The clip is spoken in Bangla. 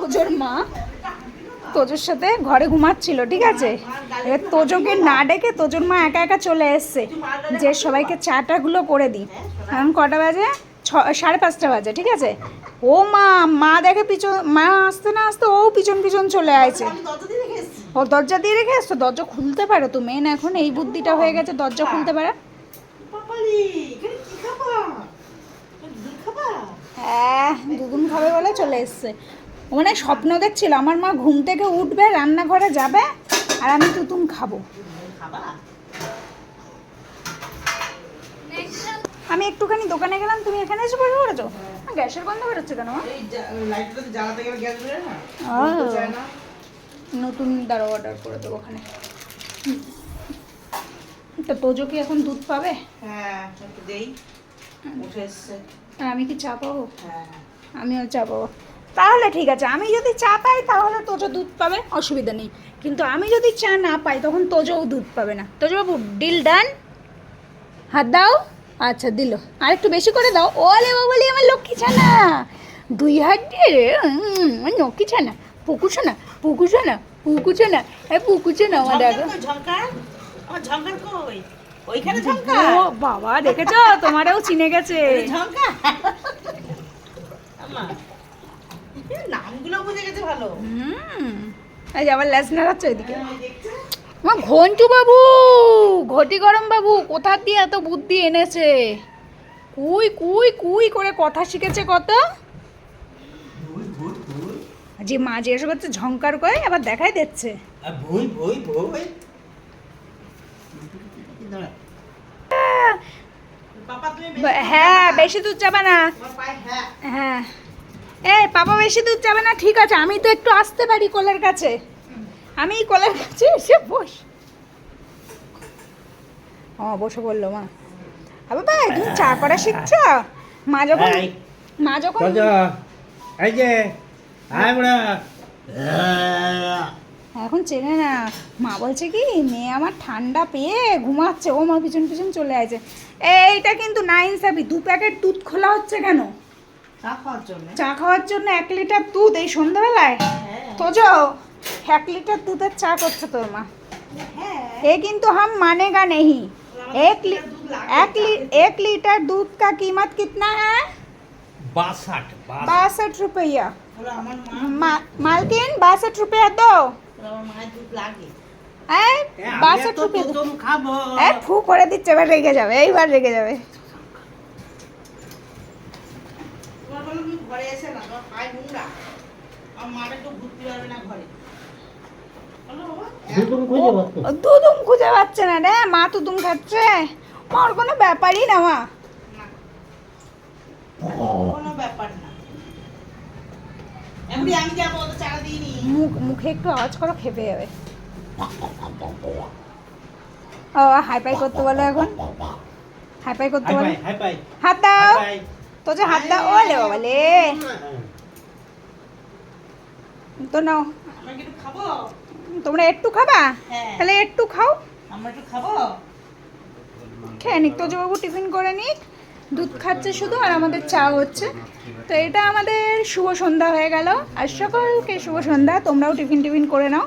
তোজোর মা তোজোর সাথে ঘরে ঘুমাচ্ছিল ঠিক আছে? এবার তোজোকে না ডেকে তোজোর মা একা একা চলে এসছে। যে সবাইকে চাটাগুলো করে দিই। এখন কটা বাজে? ছ সাড়ে পাঁচটা বাজে ঠিক আছে? ও মা মা দেখে পিছন মা আসতে না আসতে ও পিছন পিছন চলে আসছে ও দরজা দিয়ে রেখে আসতো দরজা খুলতে পারো তো মেন এখন এই বুদ্ধিটা হয়ে গেছে দরজা খুলতে পারে। হ্যাঁ দুদিন খাবে বলে চলে এসছে। মানে স্বপ্ন দেখছিল আমার মা ঘুম থেকে উঠবে রান্নাঘরে যাবে আর আমি তুতুম খাব। আমি একটুখানি দোকানে গেলাম তুমি এখানে এসে বসে পড়েছো? গ্যাসের গন্ধ বেরোচ্ছে কেন নতুন দাঁড়ো অর্ডার করে দেবো ওখানে। তো তোজো কি এখন দুধ পাবে? হ্যাঁ দেই। উঠে এসছে। আর আমি কি চা পাবো? হ্যাঁ। আমিও চা পাবো। তাহলে ঠিক আছে আমি যদি চা পাই তাহলে তোজো দুধ পাবে অসুবিধা নেই। কিন্তু আমি যদি চা না পাই তখন তোজোও দুধ পাবে না। তোজো বাবু ডিল ডান হাত দাও। আচ্ছা দিল। আর একটু বেশি করে দাও। ওলে বাবলি আমার লক্ষ্মী ছানা। দুই হাত দিয়ে আমার লক্ষ্মী ছানা। পুকু ছানা পুকু ছানা পুকু ছানা। হ্যাঁ পুকু ছানা আমার দেখো ঝঙ্কার? কই? ওইখানে ঝঙ্কার? ও বাবা দেখেছ? তোমারও চিনে গেছে। এই ঝঙ্কার আমা নামগুলো বুঝে গেছে ভালো হুম এই যে আবার ল্যাস নাড়াচ্ছে ওইদিকে হ্যাঁ, মা ঘন্টু বাবু ঘটি গরম বাবু কোথা দিয়ে এত বুদ্ধি এনেছে? কুই কুই কুই করে কথা শিখেছে কত? যে মা জিজ্ঞাসা করছে ঝঙ্কার করে আবার দেখাই দিচ্ছে। হ্যাঁ বেশি দূর চাবে না। আমার পায়ে হ্যাঁ। হ্যাঁ। এই পাপা বেশি দুধ চাবে না ঠিক আছে আমি তো একটু আসতে পারি কোলের কাছে। আমি কোলের কাছে এসে বস। ও বসে বলল মা। আবার ভাই তুমি চা করা শিখছ? মা যখন মা যখন এই যে এখন চেনে না। মা বলছে কি মেয়ে আমার ঠান্ডা পেয়ে ঘুমাচ্ছে ও মা পিছন পিছন চলে আছে এইটা কিন্তু না ইনসাফি দু প্যাকেট দুধ খোলা হচ্ছে কেন? চা খাওয়ার জন্য চা খাওয়ার জন্য এক লিটার দুধ এই সন্ধ্যাবেলায় হ্যাঁ তো যাও এক লিটার দুধের চা করছে তোর মা হ্যাঁ ये किंतु हम मानेगा नहीं एक ली, एक ली, एक लीटर दूध का कीमत कितना है বাষাট বাষাট बासठ रुपया ওরা আমার মা मा- मालकिन बासठ रुपया दो ওরা আমার মায়ের দুধ লাগে ए, বাষট রুপিয়া দো। তুমি খাবো এ ফু করে দিচ্ছে এবার রেগে যাবে এইবার রেগে যাবে ঘরে এসে না তোমার পায়ে নোংরা। আমার মাটা একটু ঘুরতে পারবে না ঘরে। বলো দুদুম খুঁজে পাচ্ছ। না রে মা তুদুম খাচ্ছে। কোনো ব্যাপারই না মা। কোনো ব্যাপার না। এমনি আমি যাব তো চারা দিইনি? মুখ মুখে একটু আওয়াজ করো খেপে যাবে। ও হাইপাই করতে বলো এখন। হাইপাই করতে হাই বলো। পাই হাই পাই হাত দাও। যে হাত দাও ওলে বাবালে তো নাও। তোমরা একটু খাবা? হ্যাঁ। তাহলে একটু খাও। আমরা একটু খাব? খেয়ে নিক। তো বাবু টিফিন করে নিক। দুধ খাচ্ছে শুধু আর আমাদের চা হচ্ছে। তো এটা আমাদের শুভ সন্ধ্যা হয়ে গেল। আর সকলকে শুভ সন্ধ্যা। তোমরাও টিফিন টিফিন করে নাও।